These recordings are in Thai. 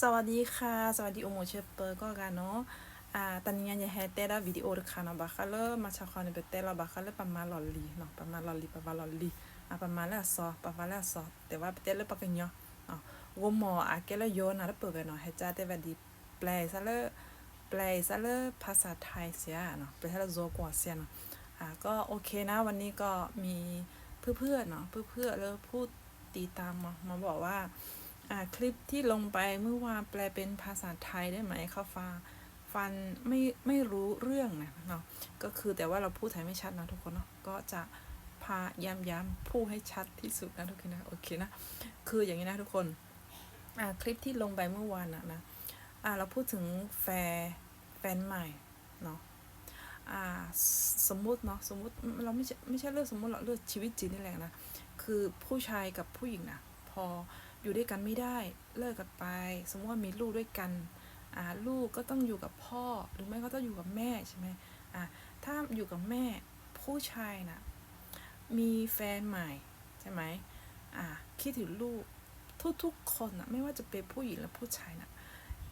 สวัสดีค่ะ สวัสดีโอโมเชเปอร์ก็กันเนาะอ่าตอนนี้ยังให้เต้ละวิดีโอเดค่ะเนาะบัคคาเลมาชาคอนเปเต้ละบัคคาเลประมาณลอลลีเนาะประมาณลอลลีประมาณลอลลีอ่าประมาณละซอประมาณละซอแต่ว่าเต้ละปะกันเนาะอ๋อวมออาเกละโยนะแล้วเปิดไปเนาะให้จ้าเต้แบบดีแปลซะเลยแปลซะเลยภาษาไทยเสียเนาะแปลซะเลยโซกว่าเสียเนาะอ่าก็โอเคนะวันนี้ก็มีเพื่อนๆเนาะเพื่อนๆแล้วพูดตีตามมามาบอกว่า คลิปที่ลงไปเมื่อวานแปลเป็นภาษาไทยได้ไหมเขาฟังฟันไม่ไม่รู้เรื่องนะเนาะก็คือแต่ว่าเราพูดไทยไม่ชัดนะทุกคนเนาะก็จะพาย้ำย้ำพูดให้ชัดที่สุดนะทุกคนนะโอเคนะคืออย่างนี้นะทุกคนอ่าคลิปที่ลงไปเมื่อวานนะนะอ่าเราพูดถึงแฟนแฟนใหม่เนาะอ่าสมมุติเนาะสมมุติเราไม่ใช่ไม่ใช่เรื่องสมมุติหรอกเรื่องชีวิตจริงนี่แหละนะคือผู้ชายกับผู้หญิงนะพอ อยู่ด้วยกันไม่ได้เลิกกันไป สมมติว่ามีลูกด้วยกันอ่าลูกก็ต้องอยู่กับพ่อหรือไม่ก็ต้องอยู่กับแม่ใช่ไหมอ่าถ้าอยู่กับแม่ผู้ชายนะมีแฟนใหม่ใช่ไหมอ่าคิดถึงลูกทุกๆคนนะไม่ว่าจะเป็นผู้หญิงหรือผู้ชายนะ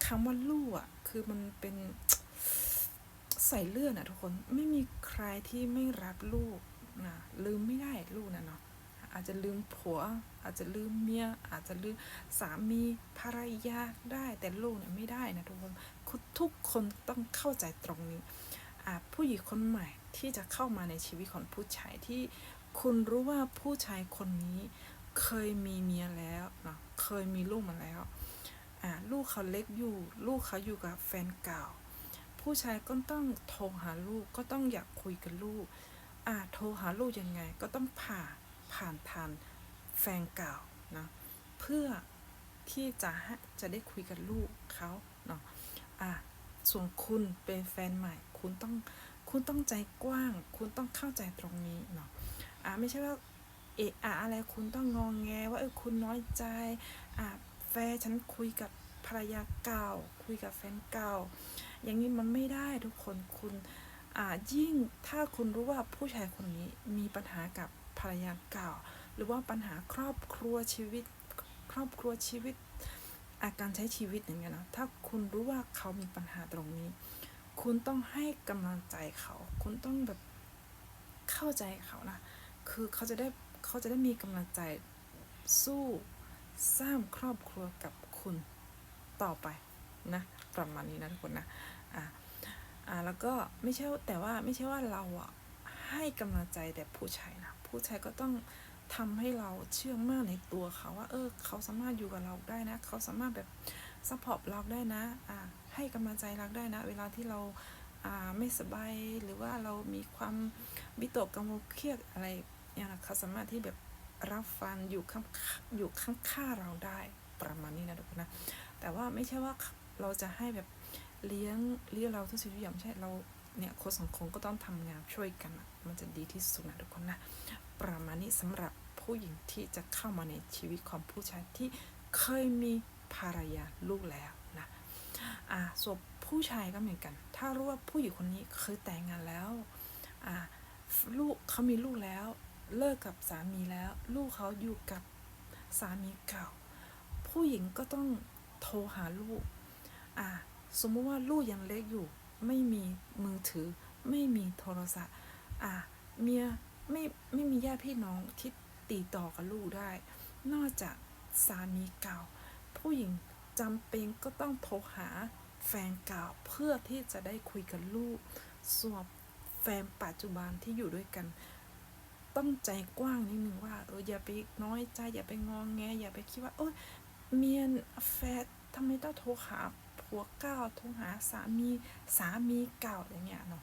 คำว่าลูกอะคือมันเป็นใส่เลือดนะทุกคนไม่มีใครที่ไม่รักลูกนะลืมไม่ได้ลูกนะเนาะ อาจจะลืมผัว อาจจะลืมเมีย อาจจะลืมสามีภรรยาได้ แต่ลูกเนี่ยไม่ได้นะทุกคนทุกคนต้องเข้าใจตรงนี้ผู้หญิงคนใหม่ที่จะเข้ามาในชีวิตของผู้ชายที่คุณรู้ว่าผู้ชายคนนี้เคยมีเมียแล้วเนาะเคยมีลูกมาแล้วลูกเขาเล็กอยู่ ลูกเขาอยู่กับแฟนเก่า ผู้ชายก็ต้องโทรหาลูกก็ต้องอยากคุยกับลูกโทรหาลูกยังไง ก็ต้องผ่า ผ่านทานแฟนเก่านะเพื่อที่จะให้จะได้คุยกับลูกเขาเนาะอะส่วนคุณเป็นแฟนใหม่ คุณต้องคุณต้องใจกว้าง คุณต้องเข้าใจตรงนี้เนาะอะไม่ใช่ว่าเอะอะอะไรคุณต้องงองแงว่าเออคุณน้อยใจอะแฟนฉันคุยกับภรรยาเก่า คุยกับแฟนเก่า อย่างนี้มันไม่ได้ทุกคนคุณอ่ายิ่งถ้าคุณรู้ว่าผู้ชายคนนี้มีปัญหากับภรรยาเก่า หรือว่าปัญหาครอบครัวชีวิต ครอบครัวชีวิต อาการใช้ชีวิตอย่างเงี้ยนะถ้าคุณรู้ว่าเขามีปัญหาตรงนี้ คุณต้องให้กำลังใจเขา คุณต้องแบบเข้าใจเขานะคือเขาจะได้เขาจะได้มีกำลังใจสู้สร้างครอบครัวกับคุณต่อไปนะประมาณนี้นะทุกคนนะอ่าอ่าแล้วก็ไม่ใช่แต่ว่าไม่ใช่ว่าเราอะให้กำลังใจแต่ผู้ชายนะ ผู้ชายก็ต้องทำให้เราเชื่อมั่นในตัวเขาว่า เออ เขาสามารถอยู่กับเราได้นะ เขาสามารถแบบซัพพอร์ตเราได้นะอ่าให้กำลังใจเราได้นะ เวลาที่เราอ่าไม่สบายหรือว่าเรามีความวิตกกังวลเครียดอะไรเนี่ยนะเขาสามารถที่แบบรับฟังอยู่ข้างอยู่ข้างข้าเราได้ประมาณนี้นะทุกคนนะแต่ว่าไม่ใช่ว่าเราจะให้แบบเลี้ยงเลี้ยงเราทุกสิ่งทุกอย่างไม่ใช่เรา เนี่ยคนสังคมก็ต้องทำงานช่วยกัน มันจะดีที่สุดนะทุกคนนะ ประมาณนี้สำหรับผู้หญิงที่จะเข้ามาในชีวิตของผู้ชายที่เคยมีภรรยาลูกแล้วนะอ่าส่วนผู้ชายก็เหมือนกัน ถ้ารู้ว่าผู้หญิงคนนี้เคยแต่งงานแล้วอ่าลูกเขามีลูกแล้ว เลิกกับสามีแล้ว ลูกเขาอยู่กับสามีเก่า ผู้หญิงก็ต้องโทรหาลูกอ่าสมมติว่าลูกยังเล็กอยู่ ไม่มีมือถือ ไม่มีโทรศัพท์ อะเมียไม่ไม่มีญาติพี่น้องที่ติดต่อกับลูกได้ นอกจากสามีเก่า ผู้หญิงจำเป็นก็ต้องโทรหาแฟนเก่าเพื่อที่จะได้คุยกับลูกส่วนแฟนปัจจุบันที่อยู่ด้วยกัน ต้องใจกว้างนิดนึงว่าเอออย่าไปน้อยใจอย่าไปงองแงอย่าไปคิดว่าเอยเมียนแฟนทำไมต้องโทรหา ผัวเก่าโทรหาสามีสามีเก่าอย่างเงี้ยเนาะ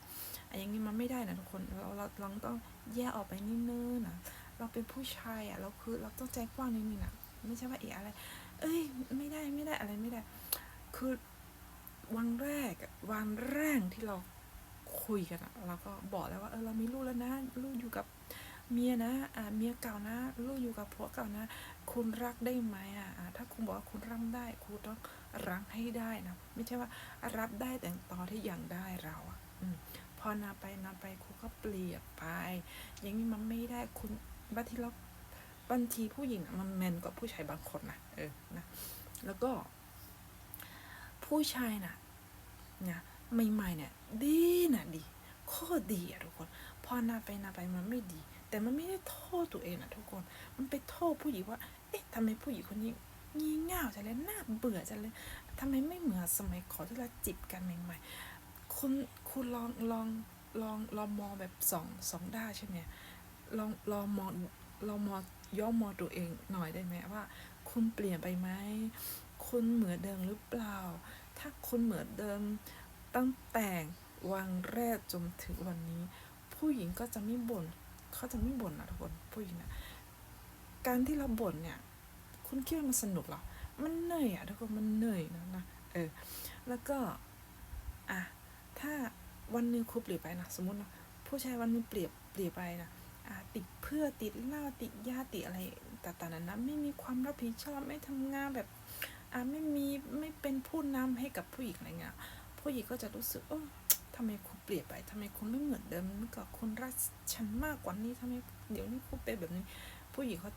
อย่างนี้มันไม่ได้นะทุกคนเราเราเราต้องแยกออกไปนิดนึงนะเราเป็นผู้ชายอะเราคือเราต้องใจกว้างนิดนึงนะไม่ใช่ว่าเอะอะไร เอ้ยไม่ได้ไม่ได้อะไรไม่ได้ คือวันแรกวันแรกที่เราคุยกันอะเราก็บอกแล้วว่าเออเรามีลูกแล้วนะลูกอยู่กับเมียนะอ่าเมียเก่านะ ลูกอยู่กับผัวเก่านะ คุณรักได้ไหมอะถ้าคุณบอกว่าคุณรับได้ คุณต้องรักให้ได้นะ ไม่ใช่ว่ารับได้แต่ตอนที่อยังได้เราอะอพอนาไปนาไปคุณก็เปลี่ยนไป อย่างนี้มันไม่ได้คุณบางทีเราบางทีผู้หญิงมันแมนกว่าผู้ชายบางคนนะเออนะแล้วก็ ผู้ชายน่ะนะใหม่ๆเนี่ยดีนะดีโคตรดีอะทุกคน พอนาไปนาไปมันไม่ดี แต่มันไม่ได้โทษตัวเองนะทุกคน มันไปโทษผู้หญิงว่า เอ๊ะทำไมผู้หญิงคนนี้งี่เง่าจังเลยน่าเบื่อจังเลยทำไมไม่เหมือนสมัยขอที่เราจีบกันใหม่ๆ คุณคุณลองลองลองลองมองแบบสองสองด้านใช่ไหมลองลองมองลองมองย้อนมองตัวเองหน่อยได้ไหมว่า คุณเปลี่ยนไปไหมคุณเหมือนเดิมหรือเปล่า ถ้าคุณเหมือนเดิมตั้งแต่วันแรกจนถึงวันนี้ ผู้หญิงก็จะไม่บ่น เขาจะไม่บ่นนะทุกคนผู้หญิงนะการที่เราบ่นเนี่ย คุณคิดว่ามันสนุกหรอ มันเหนื่อยอะทุกคนมันเหนื่อยนะนะเออ แล้วก็อะถ้าวันนึงคุณเปลี่ยนไปนะสมมตินะผู้ชายวันนึงเปลี่ยนเปลี่ยนไปนะอะติดเพื่อติดเหล้าติดยาติดอะไรต่างๆนั้นนะไม่มีความรับผิดชอบไม่ทำงานแบบอะไม่มีไม่เป็นผู้นำให้กับผู้หญิงอะไรเงี้ยผู้หญิงก็จะรู้สึกเออ ทำไมคุณเปลี่ยนไปทำไมคุณไม่เหมือนเดิมเมื่อก่อนคุณรักฉันมากกว่านี้ทำไมเดี๋ยวนี้คุณเป็นแบบนี้ ผู้หญิงเขา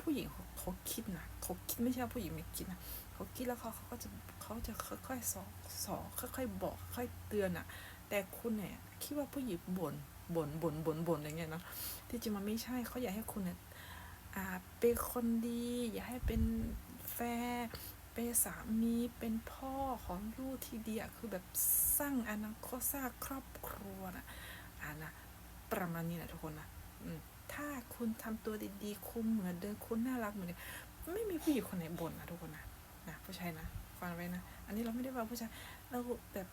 ผู้หญิงเขาเขาคิดนะเขาคิดไม่ใช่ผู้หญิงไม่คิดนะเขาคิดแล้วเขาเขาก็จะเขาจะค่อยๆสอนสอนค่อยๆบอกค่อยเตือนอะ แต่คุณเนี่ยคิดว่าผู้หญิงบ่นบ่นบ่นบ่นบ่นอะไรเงี้ยนะที่จริงมันไม่ใช่เขาอยากให้คุณเนี่ยอ่าเป็นคนดี อยากให้เป็นแฟน เป็นสามีเป็นพ่อของลูกที่ดีอะคือแบบสร้างอนาคตสร้างครอบครัวนะอ่านะประมาณนี้แหละทุกคนนะถ้าคุณทำตัวดีๆ คุณเหมือนเดิมคุณน่ารักเหมือนเดิมไม่มีผู้หญิงคนไหนบ่นนะทุกคนนะนะผู้ชายนะฟังไว้นะ อันนี้เราไม่ได้ว่าผู้ชายเราแบบ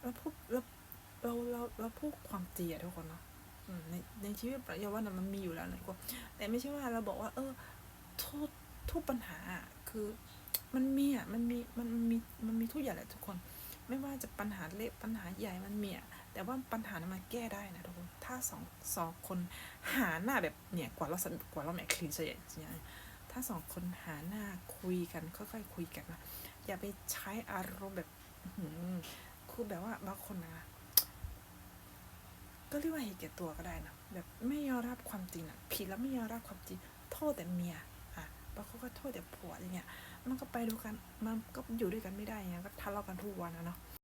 เราพูดเราเราเราเราพูดความจริงอะทุกคนเนาะในในชีวิตประจำวันอะมันมีอยู่แล้วนะทุก็แต่ไม่ใช่ว่าเราบอกว่า เออทุกทุกปัญหาคือ มันมีอะมันมีมันมีมันมีทุกอย่างแหละทุกคน ไม่ว่าจะปัญหาเล็กปัญหาใหญ่มันมีอะแต่ว่าปัญหานั้นมันแก้ได้นะทุกคนถ้าสองสองคนหาหน้าแบบเนี่ยกว่าเราสกว่าเราแมคคลีนใช่ไหมถ้าสองคนหาหน้าคุยกันค่อยๆคุยกันนะอย่าไปใช้อารมณ์แบบคือแบบว่าบางคนนะก็เรียกว่าเห็นแก่ตัวก็ได้นะแบบไม่ยอมรับความจริงอะผิดแล้วไม่ยอมรับความจริงโทษแต่เมียอะบางคนก็โทษแต่ผัวอย่างเงี้ย มันก็ไปดูกัน มันก็อยู่ด้วยกันไม่ได้ไงเงี้ยก็ทะเลาะกันทุกวันนะเนาะ